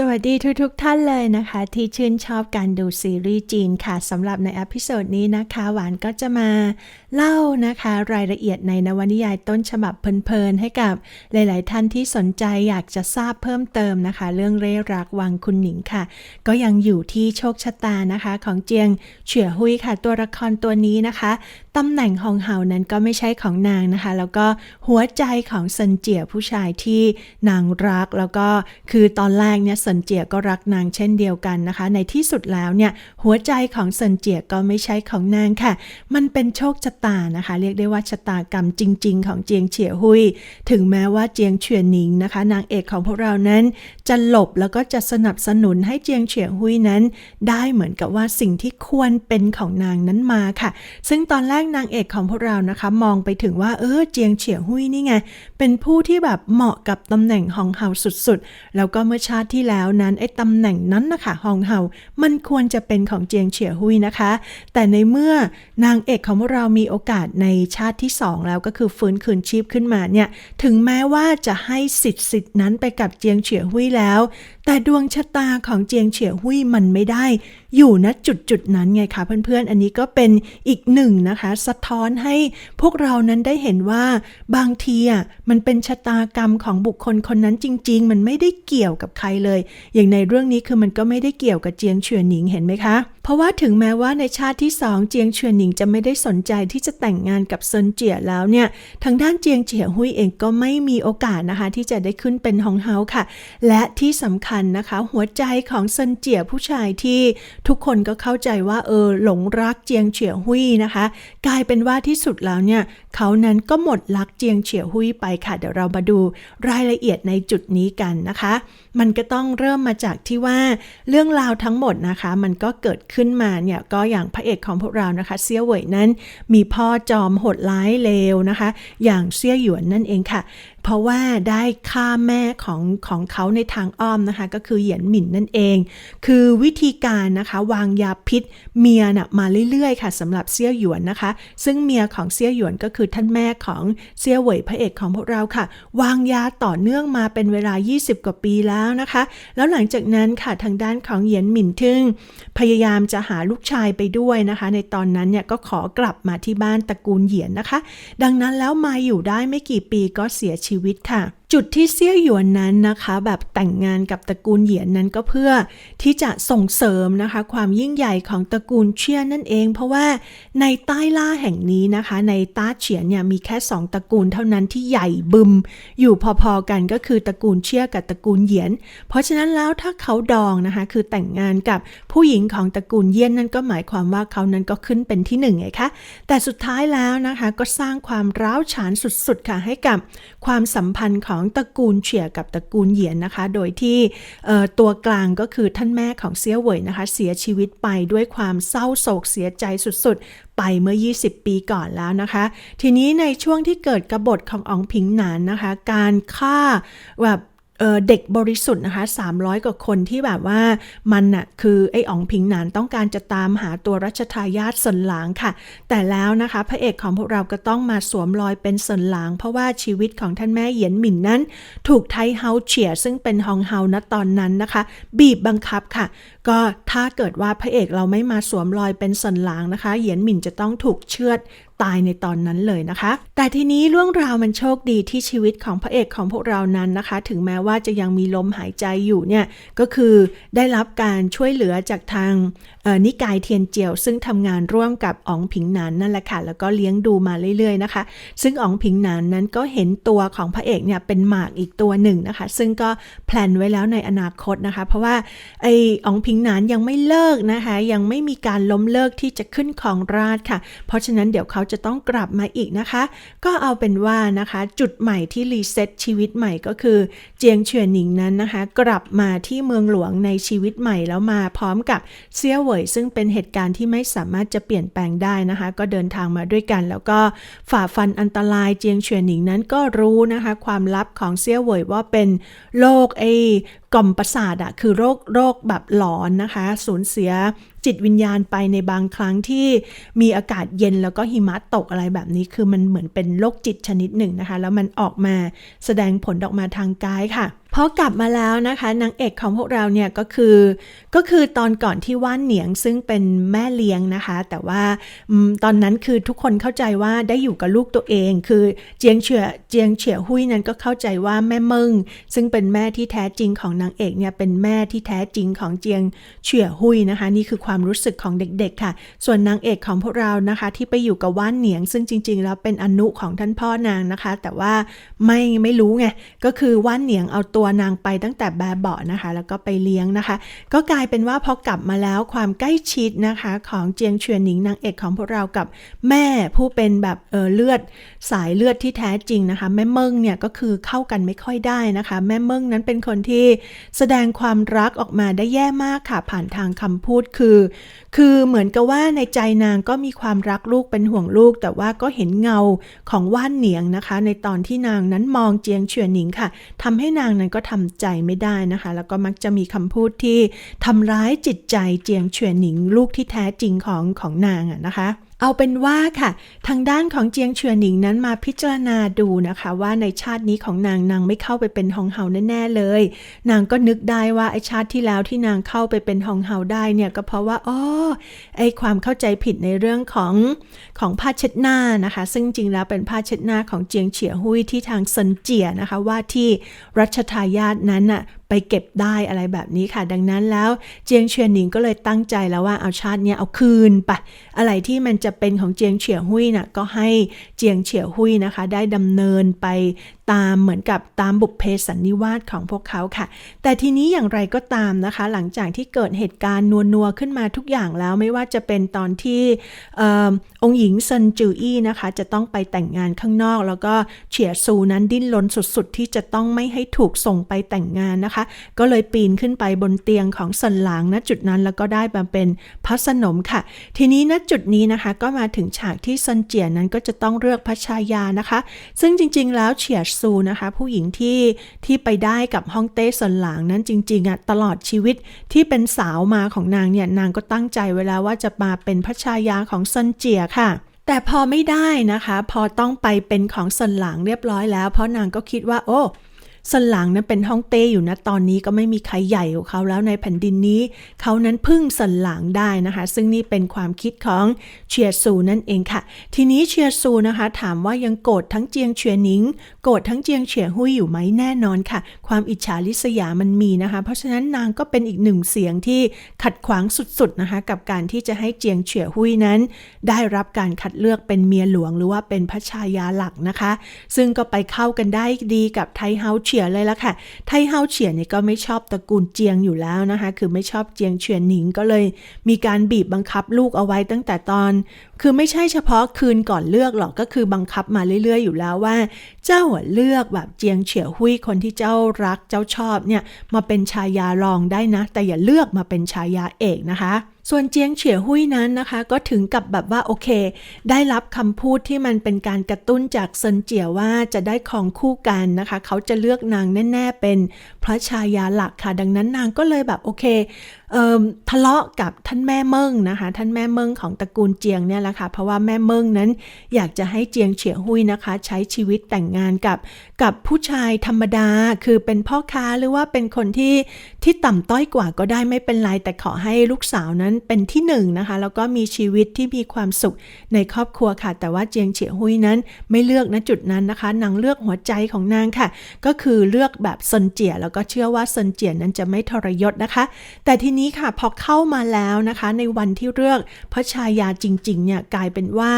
สวัสดีทุกๆทท่านเลยนะคะ ที่ชื่นชอบการดูซีรีส์จีนค่ะสำหรับในอพิโซดนี้นะคะ หวานก็จะมาเล่านะคะ รายละเอียดในนวนิยายต้นฉบับเพลินๆ ให้กับหลาย ๆ ท่านที่สนใจอยากจะทราบเพิ่มเติมนะคะ เรื่องเร่รักวังคุณหนิงค่ะ ก็ยังอยู่ที่โชคชะตานะคะ ของเจียงเฉื่อหุยค่ะ ตัวละครตัวนี้นะคะ ตำแหน่งของเฮานั้นก็ไม่ใช่ของนางนะคะ แล้วก็หัวใจของเซินเจียผู้ชายที่นางรัก แล้วก็คือตอนแรกเนี่ยเซินเจียก็รักนางเช่นเดียวกันนะคะ ในที่สุดแล้วเนี่ยหัวใจของเซินเจียก็ไม่ใช่ของนางค่ะ มันเป็นโชคชะตานะคะ เรียกได้ว่าชะตากรรมจริง ๆ ของเจียงเฉียหุย ถึงแม้ว่าเจียงเฉียหนิงนะคะ นางเอกของพวกเรานั้นจะหลบแล้วก็จะสนับสนุนให้เจียงเฉียหุยนั้น ได้เหมือนกับว่าสิ่งที่ควรเป็นของนางนั้นมาค่ะ ซึ่งตอนแรกนางเอกของพวกเรานะคะ มองไปถึงว่าเออเจียงเฉียหุยนี่ไง เป็นผู้ที่แบบเหมาะกับตำแหน่งฮองเฮาสุดๆ แล้วก็เมื่อชาติที่แล้วนั้นไอ้ตำแหน่งนั้นนะคะฮองเฮา มันควรจะเป็นของเจียงเฉียหุยนะคะ แต่ในเมื่อนางเอกของพวกเรามีโอกาสในชาติที่สองแล้วก็คือฟื้นคืนชีพขึ้นมาเนี่ย ถึงแม้ว่าจะให้สิทธิ์สิทธินั้นไปกับเจียงเฉียหุยแล้ว แต่ดวงชะตาของเจียงเฉียหุยมันไม่ได้ อยู่ณจุดจุดนั้นไงคะเพื่อนๆ อันนี้ก็เป็นอีกหนึ่งนะคะ สะท้อนให้พวกเรานั้นได้เห็นว่าบางทีอะมันเป็นชะตากรรมของบุคคลคนนั้นจริง ๆ มันไม่ได้เกี่ยวกับใครเลย อย่างในเรื่องนี้คือมันก็ไม่ได้เกี่ยวกับเจียงเฉียหนิงเห็นไหมคะ เพราะว่าถึงแม้ว่าในชาติที่สองเจียงเฉียหนิงจะไม่ได้สนใจที่จะแต่งงานกับเซินเจียแล้วเนี่ยทางด้านเจียงเฉียหุยเองก็ไม่มีโอกาสนะคะ ที่จะได้ขึ้นเป็นฮองเฮาค่ะ และที่สำคัญนะคะ หัวใจของเซินเจียผู้ชายที่ทุกคนก็เข้าใจว่าเออหลงรักเจียงเฉียหุยนะคะ กลายเป็นว่าที่สุดแล้วเนี่ยเขานั้นก็หมดรักเจียงเฉียหุยไปค่ะเดี๋ยวเรามาดูรายละเอียดในจุดนี้กันนะคะมันก็ต้องเริ่มมาจากที่ว่าเรื่องราวทั้งหมดนะคะ มันก็เกิดขึ้นมาเนี่ยก็อย่างพระเอกของพวกเรานะคะ เซี่ยวเหวยนั้น มีพ่อจอมโหดร้ายเลวนะคะ อย่างเซี่ยหยวนนั่นเองค่ะ เพราะว่าได้ฆ่าแม่ของของเขาในทางอ้อมนะคะ ก็คือเหยียนหมิ่นนั่นเอง คือวิธีการนะคะวางยาพิษเมียน่ะมาเรื่อยๆค่ะสำหรับเซี่ยวหยวนนะคะ ซึ่งเมียของเซี่ยวหยวนก็คือท่านแม่ของเซี่ยวเหวยพระเอกของพวกเราค่ะ วางยาต่อเนื่องมาเป็นเวลา 20 กว่าปีแล้วนะคะ แล้วหลังจากนั้นค่ะทางด้านของเหยียนหมิ่นทึ่ง พยายามจะหาลูกชายไปด้วยนะคะ ในตอนนั้นเนี่ยก็ขอกลับมาที่บ้านตระกูลเหยียนนะคะ ดังนั้นแล้วมาอยู่ได้ไม่กี่ปีก็เสียชีวิตค่ะ จุดที่เซี่ยวหยวนนั้นนะคะ แบบแต่งงานกับตระกูลเหยียนนั้นก็เพื่อที่จะส่งเสริมนะคะ ความยิ่งใหญ่ของตระกูลเชียนนั่นเอง เพราะว่าในใต้ล่าแห่งนี้นะคะ ในต้าเฉียนเนี่ยมีแค่สองตระกูลเท่านั้นที่ใหญ่บึม อยู่พอๆกันก็คือตระกูลเชียกับตระกูลเหยียน เพราะฉะนั้นแล้วถ้าเขาดองนะคะ คือแต่งงานกับผู้หญิงของตระกูลเยียนนั่นก็หมายความว่าเขานั้นก็ขึ้นเป็นที่หนึ่งไงคะแต่สุดท้ายแล้วนะคะก็สร้างความร้าวฉานสุดๆค่ะให้กับความสัมพันธ์ของตระกูลเฉียกับตระกูลเหยียนนะคะ โดยที่ตัวกลางก็คือท่านแม่ของเซียวเหวยนะคะ เสียชีวิตไปด้วยความเศร้าโศกเสียใจสุดๆ ไปเมื่อ 20 ปีก่อนแล้วนะคะ ทีนี้ในช่วงที่เกิดกบฏของอองผิงหนานนะคะ การฆ่าแบบ เด็กบริสุทธิ์นะคะ 300 กว่าคนที่แบบว่ามันน่ะคือไอ้อ๋องผิงหนานต้องการจะตามหาตัวรัชทายาทสนหลางค่ะ แต่แล้วนะคะพระเอกของพวกเราก็ต้องมาสวมรอยเป็นสนหลาง เพราะว่าชีวิตของท่านแม่เหยียนหมิ่นนั้น ถูกไทเฮาเฉียซึ่งเป็นฮองเฮาณตอนนั้นนะคะ บีบบังคับค่ะ ก็ถ้าเกิดว่าพระเอกเราไม่มาสวมรอยเป็นสนหลางนะคะ เหยียนหมิ่นจะต้องถูกเชือด ตายในตอนนั้นเลยนะคะ แต่ทีนี้เรื่องราวมันโชคดีที่ชีวิตของพระเอกของพวกเรานั้นนะคะ ถึงแม้ว่าจะยังมีลมหายใจอยู่เนี่ยก็คือได้รับการช่วยเหลือจากทางนิกายเทียนเจียว ซึ่งทำงานร่วมกับอ๋องผิงหนานนั่นแหละค่ะแล้วก็เลี้ยงดูมาเรื่อยๆนะคะ ซึ่งอ๋องผิงหนานนั้นก็เห็นตัวของพระเอกเนี่ยเป็นหมากอีกตัวหนึ่งนะคะ ซึ่งก็แพลนไว้แล้วในอนาคตนะคะ เพราะว่าไอ้อ๋องผิงหนานยังไม่เลิกนะคะ ยังไม่มีการล้มเลิกที่จะขึ้นของราชค่ะ เพราะฉะนั้นเดี๋ยวเขาจะต้องกลับมาอีกนะคะ ก็เอาเป็นว่านะคะ จุดใหม่ที่รีเซ็ตชีวิตใหม่ก็คือเจียงเฉียนหนิงนั้นนะคะ กลับมาที่เมืองหลวงในชีวิตใหม่แล้วมาพร้อมกับเซี่ยวเหวยซึ่งเป็นเหตุการณ์ที่ไม่สามารถจะเปลี่ยนแปลงได้นะคะ ก็เดินทางมาด้วยกัน แล้วก็ฝ่าฟันอันตรายเจียงเฉียนหนิงนั้นก็รู้นะคะ ความลับของเซี่ยวเหวยว่าเป็นโรคไอกล่อมประสาทอะคือโรคโรคแบบหลอนนะคะ สูญเสียจิตวิญญาณไปในบางครั้งที่มีอากาศเย็นแล้วก็หิมะตกอะไรแบบนี้ คือมันเหมือนเป็นโรคจิตชนิดหนึ่งนะคะ แล้วมันออกมาแสดงผลออกมาทางกายค่ะพอกลับมาแล้วนะคะนางเอกของพวกเราเนี่ยก็คือ ก็คือตอนก่อนที่ว่านเหนียงซึ่งเป็นแม่เลี้ยงนะคะ แต่ว่าตอนนั้นคือทุกคนเข้าใจว่าได้อยู่กับลูกตัวเอง คือเจียงเฉียเจียงเฉียหุยนั้นก็เข้าใจว่าแม่เมิงซึ่งเป็นแม่ที่แท้จริงของนางเอกเนี่ยเป็นแม่ที่แท้จริงของเจียงเฉียหุยนะคะ นี่คือความรู้สึกของเด็กๆค่ะ ส่วนนางเอกของพวกเรานะคะ ที่ไปอยู่กับว่านเหนียง ซึ่งจริง ๆ แล้วเป็นอนุของท่านพ่อนางนะคะ แต่ว่าไม่ไม่รู้ไงก็คือว่านเหนียงเอาตัวัวนางไปตั้งแต่แบบเบาะนะคะ แล้วก็ไปเลี้ยงนะคะ ก็กลายเป็นว่าพอกลับมาแล้วความใกล้ชิดนะคะ ของเจียงเฉียนหนิงนางเอกของพวกเรากับแม่ผู้เป็นแบบเออเลือดสายเลือดที่แท้จริงนะคะ แม่เมิงเนี่ยก็คือเข้ากันไม่ค่อยได้นะคะ แม่เมิงนั้นเป็นคนที่แสดงความรักออกมาได้แย่มากค่ะ ผ่านทางคำพูดคือ คือเหมือนกับว่าในใจนางก็มีความรักลูกเป็นห่วงลูก แต่ว่าก็เห็นเงาของว่านเหนียงนะคะ ในตอนที่นางนั้นมองเจียงเฉียนหนิงค่ะทำให้นางนั้นก็ทำใจไม่ได้นะคะ แล้วก็มักจะมีคำพูดที่ทำร้ายจิตใจเจียงเฉียนหนิงลูกที่แท้จริงของของนางอะนะคะ เอาเป็นว่าค่ะ ทางด้านของเจียงเฉียนหนิงนั้นมาพิจารณาดูนะคะ ว่าในชาตินี้ของนางนางไม่เข้าไปเป็นฮองเฮาแน่ๆเลย นางก็นึกได้ว่าไอชาติที่แล้วที่นางเข้าไปเป็นฮองเฮาได้เนี่ยก็เพราะว่าอ๋อไอความเข้าใจผิดในเรื่องของของผ้าเช็ดหน้านะคะ ซึ่งจริงแล้วเป็นผ้าเช็ดหน้าของเจียงเฉียหุยที่ทางเซินเจียนะคะว่าที่รัชทายาทนั้นน่ะ ไปเก็บได้อะไรแบบนี้ค่ะ ดังนั้นแล้วเจียงเฉียนหนิงก็เลยตั้งใจแล้วว่าเอาชาติเนี้ยเอาคืนไปอะไรที่มันจะเป็นของเจียงเฉียหุยน่ะก็ให้เจียงเฉียหุยนะคะ ได้ดำเนินไป ตามเหมือนกับตามบุพเพสันนิวาสของพวกเขาค่ะ แต่ทีนี้อย่างไรก็ตามนะคะ หลังจากที่เกิดเหตุการณ์นัวๆขึ้นมาทุกอย่างแล้วไม่ว่าจะเป็นตอนที่อองค์หญิงเซินจืออี้นะคะ จะต้องไปแต่งงานข้างนอก แล้วก็เฉียซูนั้นดิ้นรนสุดๆ ที่จะต้องไม่ให้ถูกส่งไปแต่งงานนะคะ ก็เลยปีนขึ้นไปบนเตียงของเซินหลางณจุดนั้นแล้วก็ได้มาเป็นพระสนมค่ะ ทีนี้ณจุดนี้นะคะก็มาถึงฉากที่เซินเจียนั้นก็จะต้องเลือกพระชายานะคะ ซึ่งจริงๆ แล้วเฉียซซูนะคะ ผู้หญิงที่ที่ไปได้กับฮ่องเต้ส่วนหลังนั้นจริงๆอะตลอดชีวิตที่เป็นสาวมาของนางเนี่ยนางก็ตั้งใจเวลาว่าจะมาเป็นพระชายาของซนเจียค่ะแต่พอไม่ได้นะคะ พอต้องไปเป็นของส้นหลังเรียบร้อยแล้ว เพราะนางก็คิดว่า โอ้ สนหลังนั้นเป็นฮ่องเต้อยู่นะตอนนี้ก็ไม่มีใครใหญ่กว่าเขาแล้วในแผ่นดินนี้ เขานั้นพึ่งสนหลังได้นะคะ ซึ่งนี่เป็นความคิดของเชียซูนั่นเองค่ะ ทีนี้เชียซูนะคะ ถามว่ายังโกรธทั้งเจียงเฉียหนิงโกรธทั้งเจียงเฉียหุยอยู่ไหมแน่นอนค่ะ ความอิจฉาริษยามันมีนะคะ เพราะฉะนั้นนางก็เป็นอีกหนึ่งเสียงที่ขัดขวางสุดๆนะคะ กับการที่จะให้เจียงเฉียหุยนั้น ได้รับการคัดเลือกเป็นเมียหลวงหรือว่าเป็นพระชายาหลักนะคะ ซึ่งก็ไปเข้ากันได้ดีกับไทเฮาเฉียเลยละค่ะ ไทเฮาเฉียเนี่ยก็ไม่ชอบตระกูลเจียงอยู่แล้วนะคะ คือไม่ชอบเจียงเฉียนหนิงก็เลย มีการบีบบังคับลูกเอาไว้ตั้งแต่ตอน คือไม่ใช่เฉพาะคืนก่อนเลือกหรอกก็คือบังคับมาเรื่อย ๆ อยู่แล้วว่า เจ้าเลือกแบบเจียงเฉียวหุยคนที่เจ้ารักเจ้าชอบเนี่ยมาเป็นชายารองได้นะ แต่อย่าเลือกมาเป็นชายาเอกนะคะ ส่วนเจียงเฉียหุยนั้นนะคะ ก็ถึงกับแบบว่าโอเค ได้รับคำพูดที่มันเป็นการกระตุ้นจากเซินเจียว่าจะได้ของคู่กันนะคะ เขาจะเลือกนางแน่ ๆ เป็นพระชายาหลักค่ะ ดังนั้นนางก็เลยแบบโอเค ทะเลาะกับท่านแม่เมิงนะคะ ท่านแม่เมิงของตระกูลเจียงเนี่ยแหละค่ะเพราะว่าแม่เมิงนั้นอยากจะให้เจียงเฉียหุยนะคะ ใช้ชีวิตแต่งงานกับกับผู้ชายธรรมดาคือเป็นพ่อค้าหรือว่าเป็นคนที่ที่ต่ำต้อยกว่าก็ได้ไม่เป็นไรแต่ขอให้ลูกสาวนั้นเป็นที่หนึ่งนะคะแล้วก็มีชีวิตที่มีความสุขในครอบครัวค่ะ แต่ว่าเจียงเฉียหุยนั้นไม่เลือกณจุดนั้นนะคะนางเลือกหัวใจของนางค่ะ ก็คือเลือกแบบซนเจียแล้วก็เชื่อว่าซนเจียนั้นจะไม่ทรยศนะคะ แต่ทีนี้ค่ะพอเข้ามาแล้วนะคะ ในวันที่เลือกพระชายาจริงๆเนี่ยกลายเป็นว่า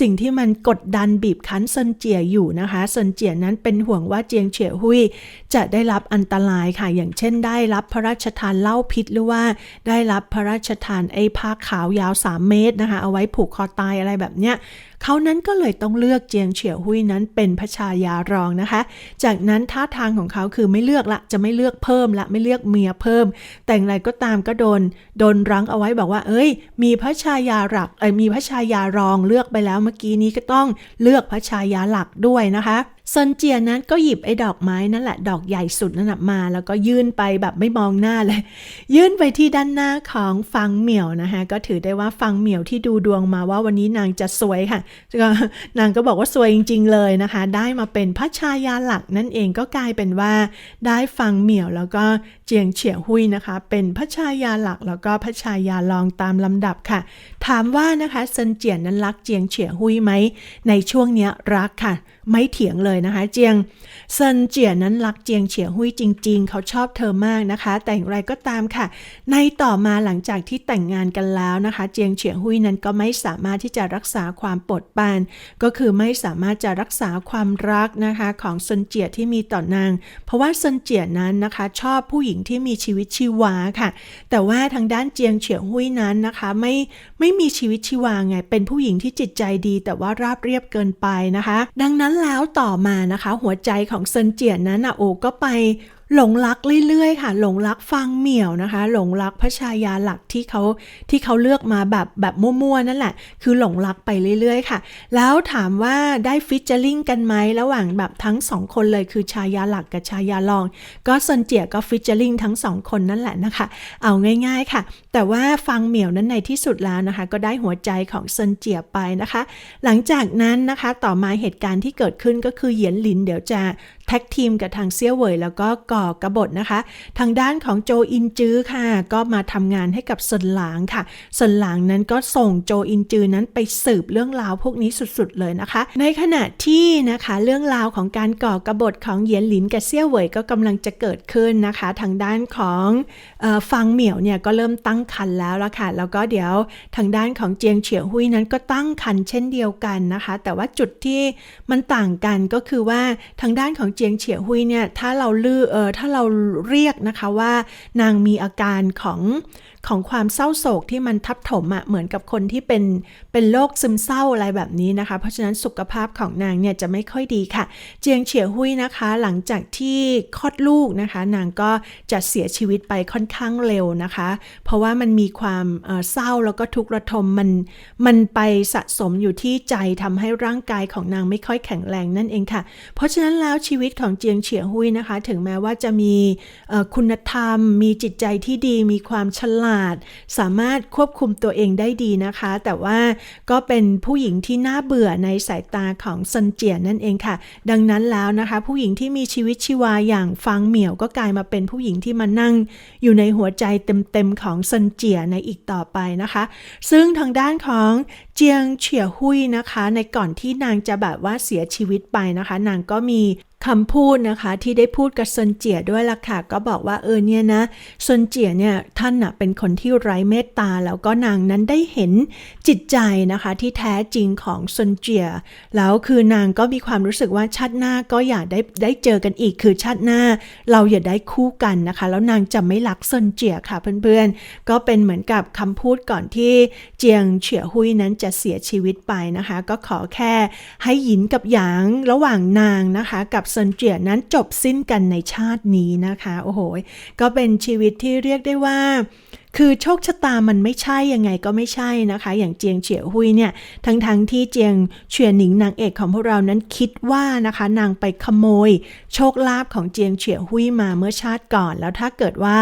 สิ่งที่มันกดดันบีบคั้นเซินเจียอยู่นะคะเซินเจียนั้นเป็นห่วงว่าเจียงเฉียหุยจะได้รับอันตรายค่ะ อย่างเช่น ได้รับพระราชทานเหล้าพิษหรือว่า ได้รับพระราชทานไอ้ผ้าขาวยาว 3 เมตรนะคะ เอาไว้ผูกคอตายอะไรแบบเนี้ยเขานั้นก็เลยต้องเลือกเจียงเฉียวหุยนั้นเป็นพระชายารองนะคะ จากนั้นท่าทางของเขาคือไม่เลือกละจะไม่เลือกเพิ่มละไม่เลือกเมียเพิ่ม แต่อย่างไรก็ตามก็โดน โดนรั้งเอาไว้บอกว่า เอ้ย มีพระชายาหลักเอ้ยมีพระชายารองเลือกไปแล้วเมื่อกี้นี้ก็ต้องเลือกพระชายาหลักด้วยนะคะ ซนเจียนั้นก็หยิบไอ้ดอกไม้นั่นแหละ ดอกใหญ่สุดนั่นมา แล้วก็ยื่นไปแบบไม่มองหน้าเลย ยื่นไปที่ด้านหน้าของฟังเหมียวนะคะก็ถือได้ว่าฟังเหมียวที่ดูดวงมาว่าวันนี้นางจะสวยค่ะนางก็บอกว่าสวยจริง ๆ เลยนะคะ ได้มาเป็นพระชายาหลักนั่นเองก็กลายเป็นว่า ได้ฟังเหมียวแล้วก็เจียงเฉียหุยนะคะ เป็นพระชายาหลักแล้วก็พระชายาลองตามลำดับค่ะ ถามว่านะคะซนเจียนนั้นรักเจียงเฉียหุยไหมในช่วงเนี้ยรักค่ะไม่เถียงเลยนะคะ เจียงเซินเจียนั้นรักเจียงเฉียหุยจริง ๆ เขาชอบเธอมากนะคะ แต่อย่างไรก็ตามค่ะ ในต่อมาหลังจากที่แต่งงานกันแล้วนะคะ เจียงเฉียหุยนั้นก็ไม่สามารถที่จะรักษาความปดปาน ก็คือไม่สามารถจะรักษาความรักนะคะของเซินเจียที่มีต่อนาง เพราะว่าเซินเจียนั้นนะคะชอบผู้หญิงที่มีชีวิตชีวาค่ะ แต่ว่าทางด้านเจียงเฉียหุยนั้นนะคะไม่ไม่มีชีวิตชีวาไง เป็นผู้หญิงที่จิตใจดี แต่ว่าราบเรียบเกินไปนะคะ ดังนั้นแล้วต่อมานะคะ หัวใจของเซินเจียนนั้นนะโอก็ไป หลงรักเรื่อยๆ ค่ะ หลงรักฟังเหมี่ยวนะคะ หลงรักพระชายาหลักที่เขาที่เขาเลือกมาแบบแบบมั่วๆนั่นแหละ คือหลงรักไปเรื่อยๆ ค่ะ แล้วถามว่าได้ฟิชเจอริงกันไหมระหว่างแบบทั้งสองคนเลยคือชายาหลักกับชายาลอง ก็เซนเจียก็ฟิชเจอริงทั้งสองคนนั่นแหละนะคะ เอาง่ายๆ ค่ะ แต่ว่าฟังเหมี่ยวนั้นในที่สุดแล้วนะคะ ก็ได้หัวใจของเซนเจียไปนะคะ หลังจากนั้นนะคะต่อมาเหตุการณ์ที่เกิดขึ้นก็คือเหยียนหลินเดี๋ยวจะ แท็กทีมกับทางเซี่ยวเหวยแล้วก็ก่อกระบฏนะคะ ทางด้านของโจอินจื้อค่ะ ก็มาทำงานให้กับเซินหลางค่ะเซินหลางนั้นก็ส่งโจอินจื้อนั้นไปสืบเรื่องราวพวกนี้สุดๆเลยนะคะ ในขณะที่นะคะเรื่องราวของการก่อกระบฏของเหยียนหลินกับเซี่ยวเหวยก็กำลังจะเกิดขึ้นนะคะ ทางด้านของออฟังเหมี่ยวเนี่ยก็เริ่มตั้งคันแล้วละค่ะแล้วก็เดี๋ยวทางด้านของเจียงเฉียวหุยนั้นก็ตั้งคันเช่นเดียวกันนะคะ แต่ว่าจุดที่มันต่างกันก็คือว่าทางด้านของจียงเฉียวหุยเนี่ยถ้าเราลือเออถ้าเราเรียกนะคะว่า นางมีอาการของของความเศร้าโศกที่มันทับถมอะ่ะเหมือนกับคนที่เป็นเป็นโรคซึมเศร้าอะไรแบบนี้นะคะ เพราะฉะนั้นสุขภาพของนางเนี่ยจะไม่ค่อยดีค่ะ เจียงเฉียหุยนะคะ หลังจากที่คลอดลูกนะคะ นางก็จะเสียชีวิตไปค่อนข้างเร็วนะคะ เพราะว่ามันมีความเอ่อเศร้าแล้วก็ทุกข์ระทมมันมันไปสะสมอยู่ที่ใจทำให้ร่างกายของนางไม่ค่อยแข็งแรงนั่นเองค่ะ เพราะฉะนั้นแล้วชีวิตของเจียงเฉียหุยนะคะ ถึงแม้ว่าจะมีคุณธรรม มีจิตใจที่ดี มีความฉลาด สามารถควบคุมตัวเองได้ดีนะคะ แต่ว่าก็เป็นผู้หญิงที่น่าเบื่อในสายตาของซันเจียนั่นเองค่ะ ดังนั้นแล้วนะคะ ผู้หญิงที่มีชีวิตชีวาอย่างฟังเหมี่ยวก็กลายมาเป็นผู้หญิงที่มานั่ง อยู่ในหัวใจเต็มๆของซันเจียในอีกต่อไปนะคะ ซึ่งทางด้านของเจียงเฉียหุยนะคะ ในก่อนที่นางจะแบบว่าเสียชีวิตไปนะคะ นางก็มี คำพูดนะคะที่ได้พูดกับซนเจียด้วยล่ะค่ะ ก็บอกว่าเออเนี่ยนะซนเจียเนี่ยท่านนะเป็นคนที่ไร้เมตตา แล้วก็นางนั้นได้เห็นจิตใจนะคะที่แท้จริงของซนเจีย แล้วคือนางก็มีความรู้สึกว่าชาติหน้าก็อยากได้ได้เจอกันอีกคือชาติหน้า เราอย่าได้คู่กันนะคะ แล้วนางจะไม่รักซนเจียค่ะเพื่อนๆ ก็เป็นเหมือนกับคำพูดก่อนที่เจียงเฉียหุยนั้นจะเสียชีวิตไปนะคะ ก็ขอแค่ให้หยินกับหยางระหว่างนางนะคะกับเซินเจียนั้นจบสิ้นกันในชาตินี้นะคะ โอ้โห ก็เป็นชีวิตที่เรียกได้ว่า คือโชคชะตามันไม่ใช่ยังไงก็ไม่ใช่นะคะ อย่างเจียงเฉียวหุยเนี่ยทั้งๆทที่เจียงเฉียหนิงนางเอกของพวกเรานั้นคิดว่านะคะนางไปขโมย โชคลาภของเจียงเฉียวหุยมาเมื่อชาติก่อน แล้วถ้าเกิดว่า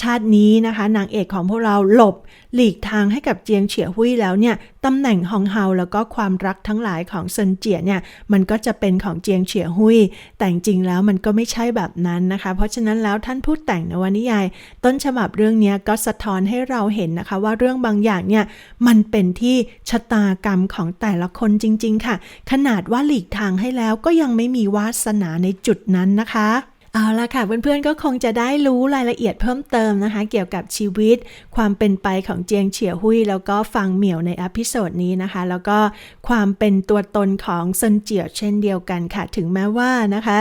ชาตินี้นะคะ นางเอกของพวกเราหลบหลีกทางให้กับเจียงเฉียหุยแล้วเนี่ยตำแหน่งฮองเฮาแล้วก็ความรักทั้งหลายของเซินเจียเนี่ยมันก็จะเป็นของเจียงเฉียหุยแต่จริงแล้วมันก็ไม่ใช่แบบนั้นนะคะ เพราะฉะนั้นแล้วท่านผู้แต่งนวนิยาย ต้นฉบับเรื่องนี้ก็สะท้อนให้เราเห็นนะคะว่าเรื่องบางอย่างเนี่ยมันเป็นที่ชะตากรรมของแต่ละคนจริง ๆ ค่ะ ขนาดว่าหลีกทางให้แล้วก็ยังไม่มีวาสนาในจุดนั้นนะคะ เอาละค่ะเพื่อนๆก็คงจะได้รู้รายละเอียดเพิ่มเติมนะคะ เกี่ยวกับชีวิต ความเป็นไปของเจียงเฉียหุยแล้วก็ฟังเหมี่ยวในอพิโซดนี้นะคะ แล้วก็ความเป็นตัวตนของเซินเจียเช่นเดียวกันค่ะ ถึงแม้ว่านะคะ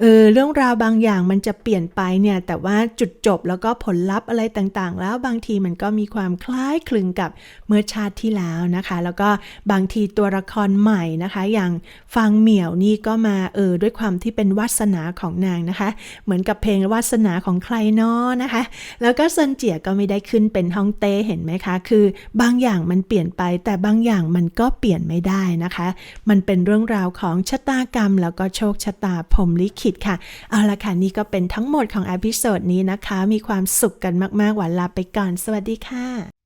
เออเรื่องราวบางอย่างมันจะเปลี่ยนไปเนี่ย แต่ว่าจุดจบแล้วก็ผลลัพธ์อะไรต่างๆ แล้วบางทีมันก็มีความคล้ายคลึงกับเมื่อชาติที่แล้วนะคะ แล้วก็บางทีตัวละครใหม่นะคะ อย่างฟังเหมี่ยวนี่ก็มาเออด้วยความที่เป็นวาสนาของนางนะคะเหมือนกับเพลงวาสนาของใครเนาะนะคะ แล้วก็เซินเจียก็ไม่ได้ขึ้นเป็นฮ่องเต้เห็นไหมคะ คือบางอย่างมันเปลี่ยนไป แต่บางอย่างมันก็เปลี่ยนไม่ได้นะคะ มันเป็นเรื่องราวของชะตากรรม แล้วก็โชคชะตาพรมลิขิตค่ะ เอาละค่ะนี่ก็เป็นทั้งหมดของอพิโซดนี้นะคะ มีความสุขกันมากๆหวานลาไปก่อน สวัสดีค่ะ